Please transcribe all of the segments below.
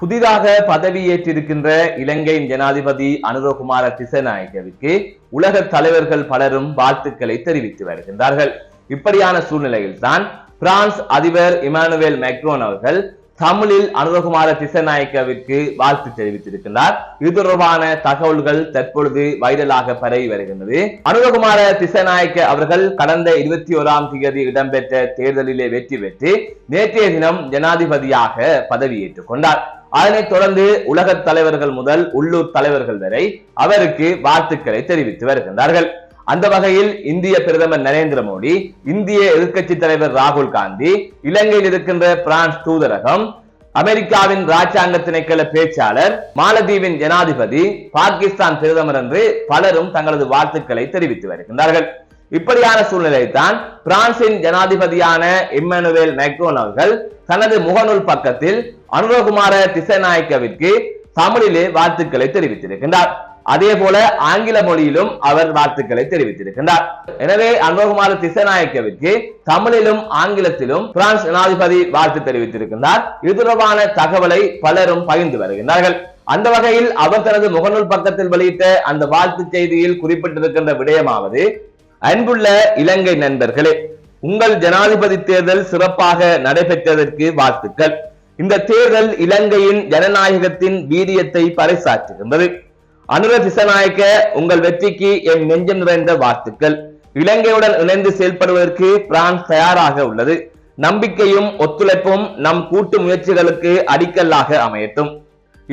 புதிதாக பதவியேற்றிருக்கின்ற இலங்கையின் ஜனாதிபதி அனுரகுமார திசநாயகவிற்கு உலக தலைவர்கள் பலரும் வாழ்த்துக்களை தெரிவித்து வருகின்றார்கள். இப்படியான சூழ்நிலையில் தான் பிரான்ஸ் அதிபர் இமானுவேல் மேக்ரோன் அவர்கள் தமிழில் அனுரகுமார திசநாயக்கவிற்கு வாழ்த்து தெரிவித்திருக்கின்றார். இது தொடர்பான தகவல்கள் தற்பொழுது வைரலாக பரவி வருகின்றது. அனுரகுமார திசநாயக்க அவர்கள் கடந்த இருபத்தி ஓராம் தேதி இடம்பெற்ற தேர்தலிலே வெற்றி பெற்று நேற்றைய தினம் ஜனாதிபதியாக பதவியேற்றுக் கொண்டார். அதனைத் தொடர்ந்து உலக தலைவர்கள் முதல் உள்ளூர் தலைவர்கள் வரை அவருக்கு வாழ்த்துக்களை தெரிவித்து வருகின்றார்கள். அந்த வகையில் இந்திய பிரதமர் நரேந்திர மோடி இந்திய எதிர்க்கட்சி தலைவர் ராகுல் காந்தி இலங்கையில் இருக்கின்ற பிரான்ஸ் தூதரகம் அமெரிக்காவின் ராஜாங்க திணைக்கள பேச்சாளர் மாலத்தீவின் ஜனாதிபதி பாகிஸ்தான் பிரதமர் என்று பலரும் தங்களது வாழ்த்துக்களை தெரிவித்து வருகின்றார்கள். இப்படியான சூழ்நிலைதான் பிரான்சின் ஜனாதிபதியான இம்மானுவேல் மேக்ரோன் அவர்கள் தனது முகநூல் பக்கத்தில் அனுரகுமார திசைநாயக்கவிற்கு தமிழிலே வாழ்த்துக்களை தெரிவித்திருக்கின்றார். அதே போல ஆங்கில மொழியிலும் அவர் வாழ்த்துக்களை தெரிவித்திருக்கின்றார். எனவே அனுபகுமார திசநாயக்கவிற்கு தமிழிலும் ஆங்கிலத்திலும் பிரான்ஸ் ஜனாதிபதி வாழ்த்து தெரிவித்திருக்கின்றார். இது தொடர்பான தகவலை பலரும் பகிர்ந்து வருகின்றார்கள். அந்த வகையில் அவர் தனது முகநூல் பக்கத்தில் வெளியிட்ட அந்த வாழ்த்து செய்தியில் குறிப்பிட்டிருக்கின்ற விடயமாவது அன்புள்ள இலங்கை நண்பர்களே உங்கள் ஜனாதிபதி தேர்தல் சிறப்பாக நடைபெற்றதற்கு வாழ்த்துக்கள். இந்த தேர்தல் இலங்கையின் ஜனநாயகத்தின் வீரியத்தை பறைசாற்றுகின்றது. அனுர திசநாயக்க உங்கள் வெற்றிக்கு என் நெஞ்சம் நிறைந்த வாழ்த்துக்கள். இலங்கையுடன் இணைந்து செயல்படுவதற்கு பிரான்ஸ் தயாராக உள்ளது. நம்பிக்கையும் ஒத்துழைப்பும் நம் கூட்டு முயற்சிகளுக்கு அடிக்கல்லாக அமையட்டும்.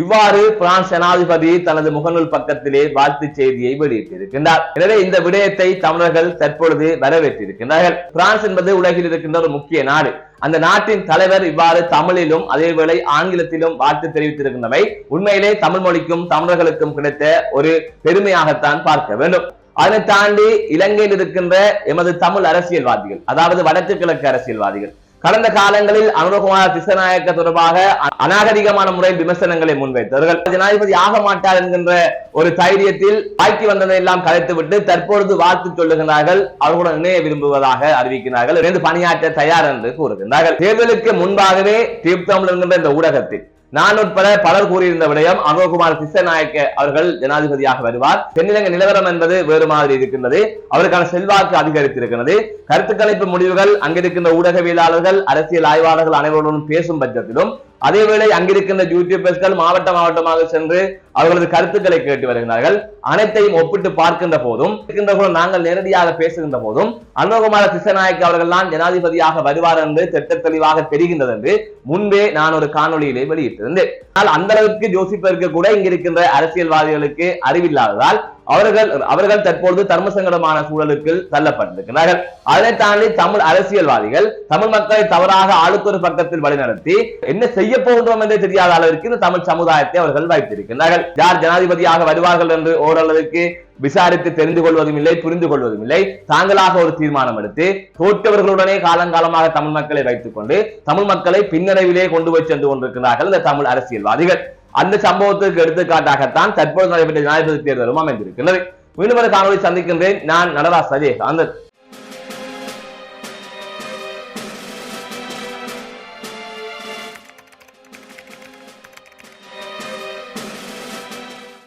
இவ்வாறு பிரான்ஸ் ஜனாதிபதி தனது முகநூல் பக்கத்திலே வாழ்த்து செய்தியை வெளியிட்டிருக்கின்றார். எனவே இந்த விடயத்தை தமிழர்கள் தற்பொழுது வரவேற்றிருக்கின்றார்கள். பிரான்ஸ் என்பது உலகில் இருக்கின்ற ஒரு முக்கிய நாடு. அந்த நாட்டின் தலைவர் இவ்வாறு தமிழிலும் அதேவேளை ஆங்கிலத்திலும் வாழ்த்து தெரிவித்திருக்கின்றவை உண்மையிலே தமிழ் மொழிக்கும் தமிழர்களுக்கும் கிடைத்த ஒரு பெருமையாகத்தான் பார்க்க வேண்டும். அதனை தாண்டி இலங்கையில் இருக்கின்ற எமது தமிழ் அரசியல்வாதிகள் அதாவது வடக்கு கிழக்கு அரசியல்வாதிகள் கடந்த காலங்களில் அனுரகுமார் திசநாயக்க தொடர்பாக அநாகரிகமான முறையில் விமர்சனங்களை முன்வைத்தவர்கள். ஜனாதிபதி ஆக மாட்டார் என்கின்ற ஒரு தைரியத்தில் ஆக்கி வந்ததை எல்லாம் கலைத்துவிட்டு தற்பொழுது வாழ்த்து சொல்லுகிறார்கள் அவர்களுடன் இணைய விரும்புவதாக அறிவிக்கிறார்கள். இணைந்து பணியாற்ற தயார் என்று கூறுகின்றார்கள். தேர்தலுக்கு முன்பாகவே தீர்த்தம் என்கின்ற இந்த ஊடகத்தில் நான் உட்பட பலர் கூறியிருந்த விடயம் அனுகுமார் சிசநாயக்க அவர்கள் ஜனாதிபதியாக வருவார். தென்னிலங்கை நிலவரம் என்பது வேறு மாதிரி இருக்கின்றது. அவருக்கான செல்வாக்கு அதிகரித்திருக்கிறது கருத்து கணிப்பு முடிவுகள் அங்கிருக்கின்ற ஊடகவியலாளர்கள் அரசியல் ஆய்வாளர்கள் அனைவருடன் பேசும் பட்சத்திலும் அதேவேளை அங்கிருக்கின்ற யூடியூபர்ஸ்கள் மாவட்ட மாவட்டமாக சென்று அவர்களது கருத்துக்களை கேட்டு வருகிறார்கள். அனைத்தையும் ஒப்பிட்டு பார்க்கின்ற போதும் இருக்கின்ற நாங்கள் நேரடியாக பேசுகின்ற போதும் அனுகுமார திசநாயக் அவர்கள் தான் ஜனாதிபதியாக வருவார் என்று திட்ட தெளிவாக தெரிகின்றது என்று முன்பே நான் ஒரு காணொலியிலே வெளியிட்டிருந்தேன். ஆனால் அந்த அளவுக்கு யோசிப்பதற்கு கூட இங்கிருக்கின்ற அரசியல்வாதிகளுக்கு அறிவில்லாததால் அவர்கள் அவர்கள் தற்பொழுது தர்மசங்கடமான சூழலுக்கு தள்ளப்பட்டிருக்கிறார்கள். அதை தாண்டி தமிழ் அரசியல்வாதிகள் தமிழ் மக்களை தவறாக ஆளுக்கு பக்கத்தில் வழிநடத்தி என்ன செய்ய போகின்றோம் என்றே தெரியாத அளவிற்கு இந்த தமிழ் சமுதாயத்தை அவர்கள் வைத்திருக்கிறார்கள் யார் ஜனாதிபதியாக வருவார்கள் என்று ஓரளவுக்கு விசாரித்து தெரிந்து கொள்வதும் இல்லை புரிந்து கொள்வதும் இல்லை. தாங்களாக ஒரு தீர்மானம் எடுத்து தோற்றவர்களுடனே காலங்காலமாக தமிழ் மக்களை வைத்துக் கொண்டு தமிழ் மக்களை பின்னடைவிலே கொண்டு போய் சென்று கொண்டிருக்கிறார்கள் இந்த தமிழ் அரசியல்வாதிகள். அந்த சம்பவத்துக்கு எடுத்துக்காட்டாகத்தான் தற்போது நடைபெற்ற ஜனாதிபதி தேர்தலும் அமைந்திருக்கிறது மீண்டும் ஒரு காணொலி சந்திக்கின்றேன். நான் நடராஜ் சஜேஷ் அந்த